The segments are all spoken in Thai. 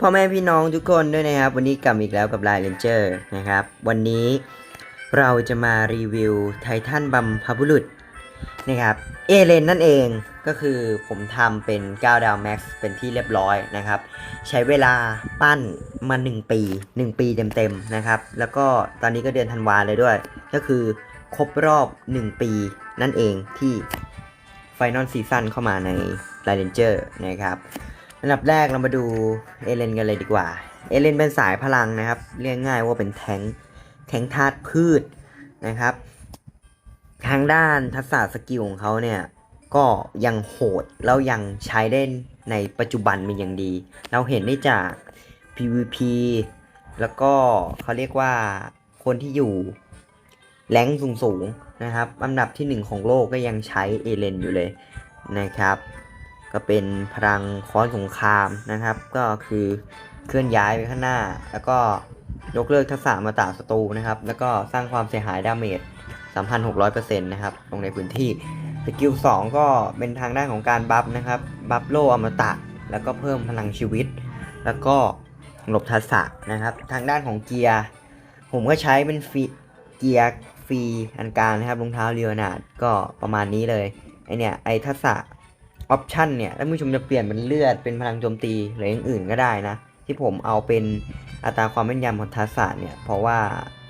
พ่อแม่พี่น้องทุกคนด้วยนะครับ วันนี้กลับอีกแล้วกับลายเลนเจอร์นะครับ วันนี้เราจะมารีวิวไททันบัมพบุรุษนะครับเอเลนนั่นเองก็คือผมทำเป็น 9 ดาวแม็กซ์เป็นที่เรียบร้อยนะครับ ใช้เวลาปั้นมา 1 ปี 1 ปีเต็มๆนะครับ แล้วก็ตอนนี้ก็เดือนธันวาเลยด้วย ก็คือครบรอบ 1 ปีนั่นเองที่ไฟนอลซีซั่นเข้ามาในลายเลนเจอร์นะครับ อันดับแรกเรามาดูเอเลนกันเลยดีกว่า เอเลนเป็นสายพลังนะครับ เรียกง่ายว่าเป็นแทงแทงธาตุพืชนะครับ ทางด้านทักษะสกิลของเขาเนี่ย ก็ยังโหดแล้วยังใช้ได้ในปัจจุบันเป็นอย่างดี เราเห็นได้จาก PVP แล้วก็เขาเรียกว่าคนที่อยู่แรงสูงสูงๆนะครับ อันดับที่หนึ่งของโลกก็ยังใช้เอเลนอยู่เลยนะครับ ก็เป็นพลังค้อนสงครามนะครับ ก็คือเคลื่อนย้ายไปข้างหน้า แล้วก็ยกเลิกทักษะมาตาศัตรูนะครับ แล้วก็สร้างความเสียหายดาเมจ 3,600%นะครับ ลงในพื้นที่ สกิล 2 ก็เป็นทางด้านของการบัฟนะครับ บัฟโลอมตะ แล้วก็เพิ่มพลังชีวิต แล้วก็หลบทักษะนะครับ ทางด้านของเกียร์ ผมก็ใช้เป็นฟีเกียร์ฟรีอันกลางนะครับรองเท้าเรียวนาดก็ประมาณนี้เลย ไอเนี่ยไอทักษะ ออปชันเนี่ยท่านผู้ชมจะเปลี่ยนเป็นเลือดเป็นพลังโจมตีหรืออย่างอื่นก็ได้นะ ที่ผมเอาเป็นอัตราความแม่นยำของทักษะเนี่ย เพราะว่า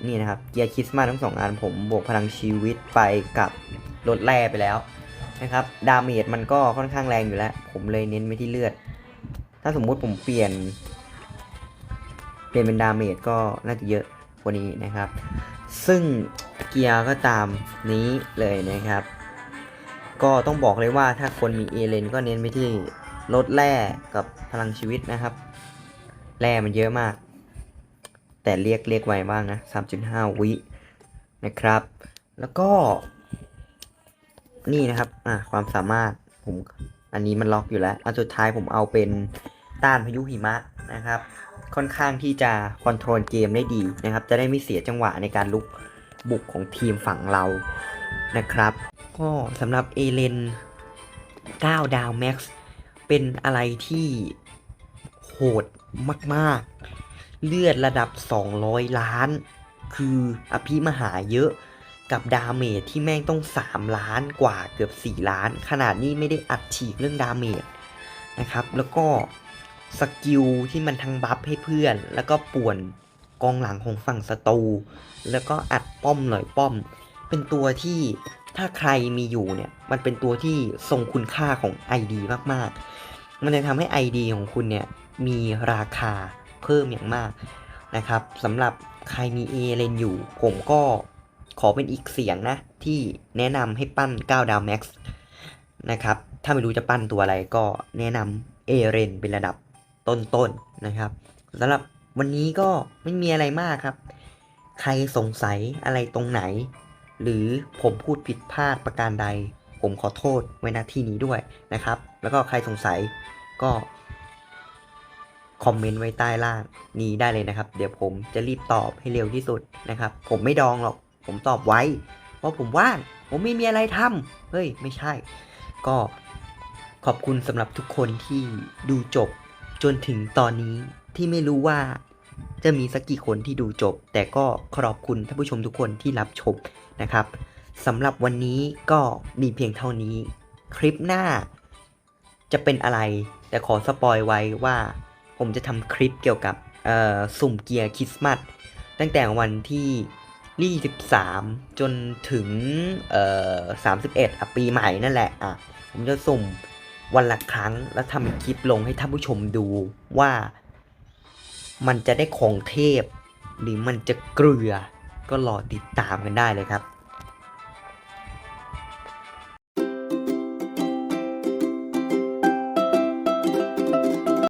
นี่นะครับเกียร์คริสต์มาสทั้งสองอันผมบวกพลังชีวิตไปกับลดแร่ไปแล้วนะครับดาเมจมันก็ค่อนข้างแรงอยู่แล้ว ผมเลยเน้นไปที่เลือด ถ้าสมมุติผมเปลี่ยน เปลี่ยนเป็นดาเมจก็น่าจะเยอะกว่านี้นะครับ ซึ่งเกียร์ก็ตามนี้เลยนะครับ ก็ต้องบอกเลยว่าถ้าคนมีเอเลนก็เน้นไปที่ลดแร่กับพลังชีวิตนะครับ แร่มันเยอะมาก แต่เรียกเรียกไวบ้างนะ 3.5 วินะครับ แล้วก็ นี่นะครับ อะความสามารถผมอันนี้มันล็อกอยู่แล้ว อันสุดท้ายผมเอาเป็นต้านพายุหิมะนะครับ ค่อนข้างที่จะคอนโทรลเกมได้ดีนะครับ จะได้ไม่เสียจังหวะในการลุกบุกของทีมฝั่งเรานะครับ ก็สำหรับเอเลน9 ดาวแม็กซ์เป็นอะไรที่โหดมาก ๆ เลือดระดับ 200 ล้าน คืออภิมหาเยอะกับดาเมจที่แม่งต้อง 3 ล้านกว่าเกือบ 4 ล้าน ขนาดนี้ไม่ได้อัดฉีกเรื่องดาเมจนะครับ แล้วก็สกิลที่มันทั้งบัฟให้เพื่อน แล้วก็ป่วนกองหลังของฝั่งศัตรูแล้วก็อัดป้อมหน่อยป้อม เป็นตัวที่ ถ้าใครมีอยู่เนี่ย มันเป็นตัวที่ทรงคุณค่าของ ID มากๆ มันจะทำให้ ID ของคุณเนี่ย มีราคาเพิ่มอย่างมากนะครับสำหรับใครมีเอเลนอยู่ ผมก็ขอเป็นอีกเสียงนะ ที่แนะนำให้ปั้น 9 ดาวแม็กซ์นะครับ ถ้าไม่รู้จะปั้นตัวอะไรก็แนะนำเอเรนเป็นระดับต้นๆนะครับสำหรับวันนี้ก็ไม่มีอะไรมากครับ ใครสงสัยอะไรตรงไหน หรือผมพูดผิดพลาดประการใด ผมขอโทษไว้ณที่นี้ด้วยนะครับ แล้วก็ใครสงสัยก็คอมเมนต์ไว้ใต้ล่างนี้ได้เลยนะครับ เดี๋ยวผมจะรีบตอบให้เร็วที่สุดนะครับ ผมไม่ดองหรอก ผมตอบไว้เพราะผมว่างผมไม่มีอะไรทำเฮ้ย ไม่ใช่ ก็ขอบคุณสำหรับทุกคนที่ดูจบจนถึงตอนนี้ที่ไม่รู้ว่า จะมีสักกี่คนที่ดูจบ แต่ก็ขอบคุณท่านผู้ชมทุกคนที่รับชมนะครับสำหรับวันนี้ก็มีเพียงเท่านี้ คลิปหน้าจะเป็นอะไร แต่ขอสปอยไว้ว่า ผมจะทำคลิปเกี่ยวกับสุ่มเกียร์คริสต์มาสตั้งแต่วันที่ 23 จนถึง31อะปีใหม่นั่นแหละอะผมจะสุ่มวันละครั้งแล้วทำคลิปลงให้ท่านผู้ชมดูว่า มันจะได้ของเทพ หรือมันจะเกลือก็รอติดตามกันได้เลยครับ